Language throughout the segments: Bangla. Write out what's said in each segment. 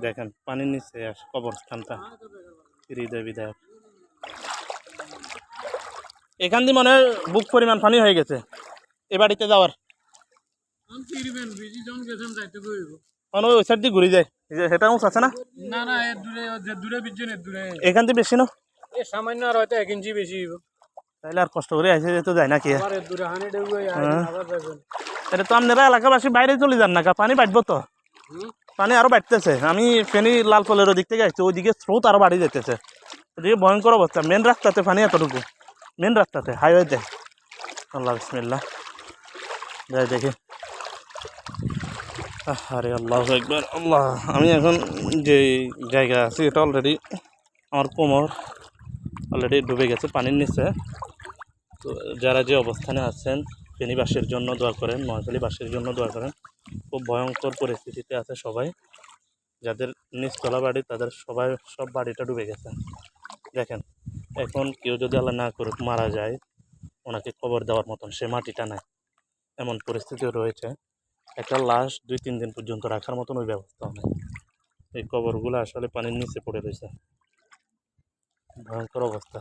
দেখেন, পানির নিচে কবরস্থানটা। হৃদয় বিধায়ক এখান দিয়ে মনে হয় বুক পরিমাণ পানি হয়ে গেছে। এ বাড়িতে যাওয়ার। মানে আছে না? না? এ সামান্য কষ্ট যায় হ্যাঁ। এলাকাবাসী বাইরে চলে যান না পানি বাড়বো তো? পানি আরও বাড়তেছে। আমি ফেনি লাল ফলের দিক থেকে আসছি, ওইদিকে স্রোত আরও বাড়ি যেতেছে ওদিকে ভয়ঙ্কর অবস্থা। মেন রাস্তাতে পানি এতটুকু। মেন রাস্তাতে হাইওয়েতে আল্লাহ, বিসমিল্লাহ। যাই দেখি। আরে আল্লাহ একবার, আল্লাহ। আমি এখন যে জায়গা আছি, এটা অলরেডি আমার কোমর অলরেডি ডুবে গেছে, পানির নিচে। তো যারা যে অবস্থানে আছেন ফেনীবাসীর জন্য দোয়া করেন মহাখালীবাসীর জন্য দোয়া করেন। খুব ভয়ঙ্কর পরিস্থিতিতে আছে সবাই। যাদের নিচতলা বাড়ি, তাদের সবাই সব বাড়িটা ডুবে গেছে। দেখেন, এখন কেউ যদি আল্লাহ না করুক মারা যায়, ওনাকে খবর দেওয়ার মতন সে মাটিটা নেয় এমন পরিস্থিতি রয়েছে। একটা লাশ দুই, তিন দিন পর্যন্ত রাখার মতন ওই ব্যবস্থা নেই। এই কবরগুলো আসলে পানির নিচে পড়ে রয়েছে। ভয়ঙ্কর অবস্থা।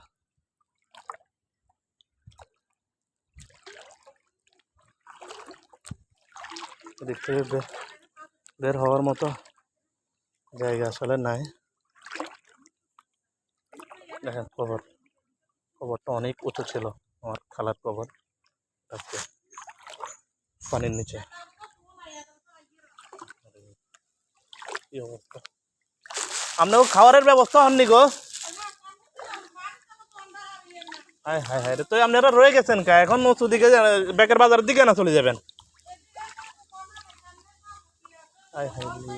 এদিক থেকে বের হওয়ার মতো জায়গা আসলে নাই। দেখেন কবর। কবরটা অনেক উঁচু ছিল, আমার খালার কবর। পানির নিচে। কি অবস্থা? খাবারের ব্যবস্থা হননি গো। হ্যাঁ হায় হ্যাঁ তো আপনারা রয়ে গেছেন কা? এখন উঁচু দিকে, বেকের বাজারের দিকে না চলে যাবেন? হায় হায় রে।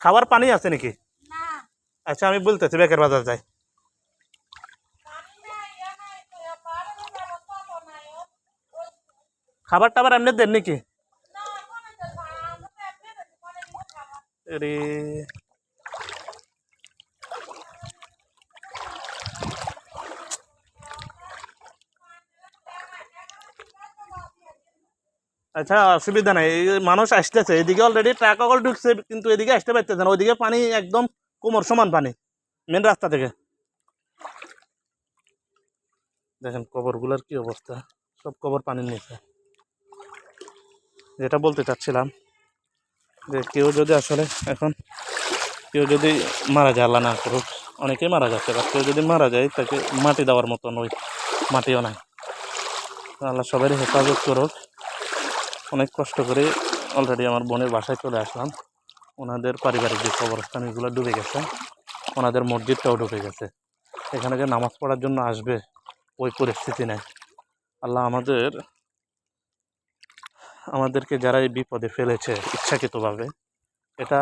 খাবার পানি আছে নাকি আচ্ছা আমি বলতেছি বেকের বাজার যাই খাবার টাবার এমনি দেন নাকি রে আচ্ছা অসুবিধা নাই। মানুষ আসতেছে, এদিকে অলরেডি ট্রাক অকল ঢুকছে, কিন্তু এদিকে আসতে পারতেছে না। ওইদিকে পানি একদম কোমর সমান পানি মেন রাস্তা থেকে। দেখেন, কবরগুলোর কি অবস্থা। সব কবর পানির নিচে। যেটা বলতে চাচ্ছিলাম, যে কেউ যদি আসলে এখন, কেউ যদি মারা যায়, আল্লাহ না করুক, অনেকেই মারা যাচ্ছে বা কেউ যদি মারা যায়, তাকে মাটি দেওয়ার মতন ওই মাটিও নাই। আল্লাহ সবারই হেফাজত করুক। অনেক কষ্ট করে অলরেডি আমার বোনের বাসায় চলে আসলাম। ওনাদের পারিবারিক যে কবরস্থান, এগুলো ডুবে গেছে। ওনাদের মসজিদটাও ডুবে গেছে। এখানে যে নামাজ পড়ার জন্য আসবে, ওই পরিস্থিতি নেই। আল্লাহ আমাদের, আমাদেরকে যারা এই বিপদে ফেলেছে ইচ্ছাকৃতভাবে, এটা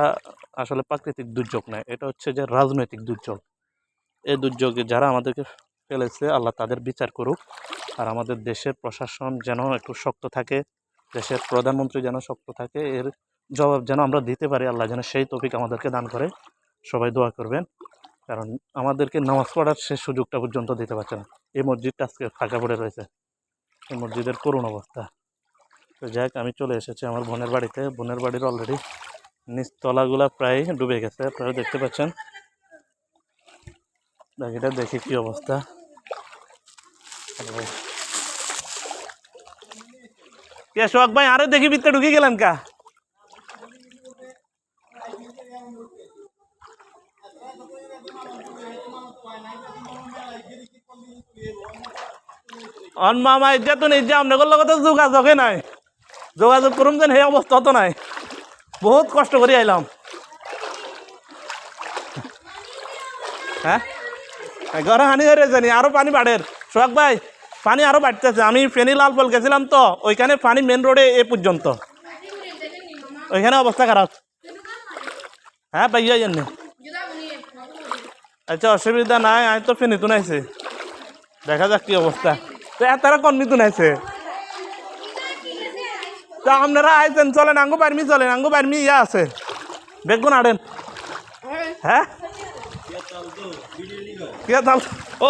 আসলে প্রাকৃতিক দুর্যোগ নয়, এটা হচ্ছে যে রাজনৈতিক দুর্যোগ। এই দুর্যোগে যারা আমাদেরকে ফেলেছে, আল্লাহ তাদের বিচার করুক। আর আমাদের দেশের প্রশাসন যেন একটু শক্ত থাকে দেশের প্রধানমন্ত্রী যেন শক্ত থাকে, এর জবাব যেন আমরা দিতে পারি, আল্লাহ যেন সেই তফিক আমাদেরকে দান করে। সবাই দোয়া করবেন, কারণ আমাদেরকে নামাজ পড়ার সে সুযোগটা পর্যন্ত দিতে পারছে না। এই মসজিদটা আজকে ফাঁকা পড়ে রয়েছে। এই মসজিদের করুণ অবস্থা। তো যাক, আমি চলে এসেছি আমার বোনের বাড়িতে। বোনের বাড়ির অলরেডি নিচতলাগুলা প্রায় ডুবে গেছে, আপনারা দেখতে পাচ্ছেন। বাকিটা দেখি কি অবস্থা। কে সোহাগ ভাই, আরে দেখি ভিতরে ঢুকে গেলেন কা? অন মামা ইজ্জা তো নিজে আপনাদের লগত যোগাযোগে নাই। যোগাযোগ করুম যেন, সেই অবস্থা তো নাই। বহুত কষ্ট করে আইলাম হ্যাঁ ঘরে হানি হয়ে জানি আরও পানি বাড়ের সোহাগ ভাই পানি আরও বাড়তেছে। আমি ফেনি লালপল গেছিলাম তো, ওইখানে পানি মেন রোডে এ পর্যন্ত। ওইখানে অবস্থা খারাপ। হ্যাঁ পাইয়া জানি আচ্ছা অসুবিধা নাই, আমি তো ফেনি তো নাইছে দেখা যাক কি অবস্থা। তো তারা কোন নিতুন আছে তো আপনারা আইছেন, চলেন, আঙ্গু পারমি চলেন, আঙ্গু পারমি ইয়া আছে। বেগুন আড়েন হ্যাঁ? ও